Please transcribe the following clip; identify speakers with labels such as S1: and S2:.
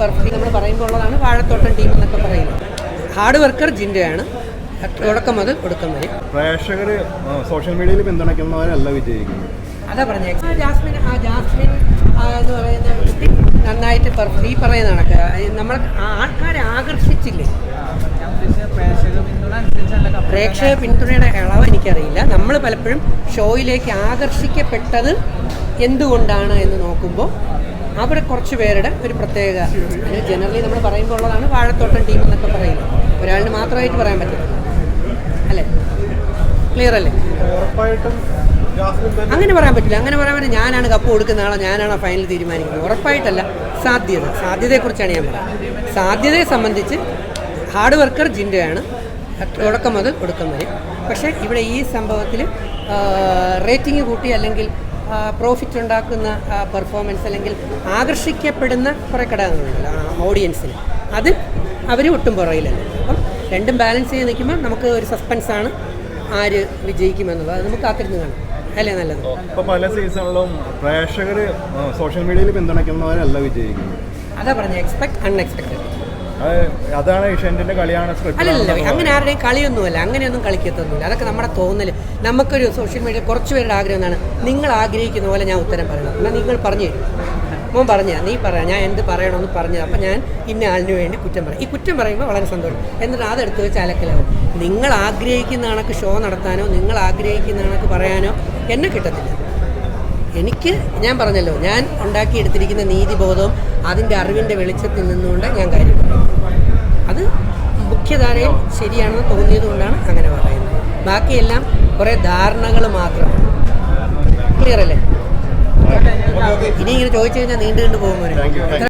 S1: Perfect നമ്മൾ പറയുമ്പോൾ ഉള്ളതാണ് വാഴത്തോട്ടം ടീം എന്നൊക്കെ പറയുന്നത്. ഹാർഡ് വർക്കർ ജിൻഡയാണ്. തുടക്കം മുതൽ ഒടുക്കം വരെ.
S2: പ്രേക്ഷകർ സോഷ്യൽ മീഡിയയിൽ പിന്തുണയ്ക്കുന്നവരല്ല വിജയിക്കുന്നത്.
S1: അതാ പറഞ്ഞ ജാസ്മിൻ ആ ജാസ്മിൻ എന്ന് പറയുന്ന വ്യക്തി നന്നായിട്ട് ഈ പറയുന്ന കണക്ക് നമ്മൾ ആൾക്കാരെ ആകർഷിച്ചില്ലേ? പ്രേക്ഷക പിന്തുണയുടെ അളവ് എനിക്കറിയില്ല. നമ്മൾ പലപ്പോഴും ഷോയിലേക്ക് ആകർഷിക്കപ്പെട്ടത് എന്തുകൊണ്ടാണ് എന്ന് നോക്കുമ്പോൾ അവിടെ കുറച്ച് പേരുടെ ഒരു പ്രത്യേക ജനറലി നമ്മൾ പറയുമ്പോൾ ഉള്ളതാണ് വാഴത്തോട്ടം ടീം എന്നൊക്കെ പറയുന്നത്. ഒരാളിന് മാത്രമായിട്ട് പറയാൻ പറ്റില്ല അല്ലേ? ക്ലിയർ അല്ലേ? അങ്ങനെ പറയാൻ പറ്റില്ല. അങ്ങനെ പറയാൻ പറ്റില്ല. ഞാനാണ് കപ്പ് കൊടുക്കുന്ന ആളോ. ഞാനാണ് ഫൈനൽ തീരുമാനിക്കുന്നത്. ഉറപ്പായിട്ടല്ല. സാധ്യത. സാധ്യതയെക്കുറിച്ചാണ് ഞാൻ പറയുന്നത്. സാധ്യതയെ സംബന്ധിച്ച് ഹാർഡ് വർക്കർ ജിൻഡയാണ് തുടക്കം മുതൽ കൊടുക്കുന്നത്. പക്ഷേ ഇവിടെ ഈ സംഭവത്തിൽ റേറ്റിംഗ് കൂട്ടി അല്ലെങ്കിൽ പ്രോഫിറ്റ് ഉണ്ടാക്കുന്ന പെർഫോമൻസ് അല്ലെങ്കിൽ ആകർഷിക്കപ്പെടുന്ന കുറേ ഘടകങ്ങളുണ്ടല്ലോ ഓഡിയൻസിന് അത് അവർ ഒട്ടും പുറകിലല്ല. അപ്പം രണ്ടും ബാലൻസ് ചെയ്ത് നിൽക്കുമ്പോൾ നമുക്ക് ഒരു സസ്പെൻസാണ് ആര് വിജയിക്കുമെന്നുള്ളത്. അത് നമുക്ക് കാത്തിരുന്ന് കാണാം. അല്ലേ നല്ലത്?
S2: ഇപ്പൊ പല സീസണിലും പ്രേക്ഷകർ സോഷ്യൽ മീഡിയയിൽ പിന്തുണയ്ക്കുന്നവരല്ല വിജയിക്കുന്നത്.
S1: അതാ പറഞ്ഞത്. എക്സ്പെക്ട്
S2: അൺഎക്സ്പെക്റ്റഡ് അതാണ് ഏഷ്യാനെറ്റിന്റെ കളിയാണ്
S1: അല്ലല്ല അങ്ങനെ ആരുടെയും കളിയൊന്നുമല്ല അങ്ങനെയൊന്നും കളിക്കത്തൊന്നുമില്ല. അതൊക്കെ നമ്മുടെ തോന്നൽ നമുക്കൊരു സോഷ്യൽ മീഡിയ കുറച്ച് പേരുടെ ആഗ്രഹം എന്നാണ്. നിങ്ങൾ ആഗ്രഹിക്കുന്ന പോലെ ഞാൻ ഉത്തരം പറയണം. എന്നാൽ നിങ്ങൾ പറഞ്ഞു തരും. മോൻ പറഞ്ഞാ നീ പറയാം ഞാൻ എന്ത് പറയണമെന്ന് പറഞ്ഞു അപ്പം ഞാൻ ഇന്ന ആളിന് വേണ്ടി കുറ്റം പറയും. ഈ കുറ്റം പറയുമ്പോൾ വളരെ സന്തോഷം. എന്നിട്ട് അതെടുത്ത് വെച്ച് അലക്കലാവും. നിങ്ങൾ ആഗ്രഹിക്കുന്ന കണക്ക് ഷോ നടത്താനോ നിങ്ങൾ ആഗ്രഹിക്കുന്ന കണക്ക് പറയാനോ എന്നെ കിട്ടത്തില്ല. എനിക്ക് ഞാൻ പറഞ്ഞല്ലോ ഞാൻ ഉണ്ടാക്കിയെടുത്തിരിക്കുന്ന നീതിബോധവും അതിന്റെ അറിവിന്റെ വെളിച്ചത്തിൽ നിന്നുകൊണ്ട് ഞാൻ കാര്യം അത് മുഖ്യധാരയിൽ ശരിയാണെന്ന് തോന്നിയതുകൊണ്ടാണ് അങ്ങനെ പറയുന്നത്. ബാക്കിയെല്ലാം കുറേ ധാരണകൾ മാത്രമാണ് ക്ലിയർ അല്ലേ? ഇനി ഇങ്ങനെ ചോദിച്ചു കഴിഞ്ഞാൽ നീണ്ടു നീണ്ടു പോകുമ്പോൾ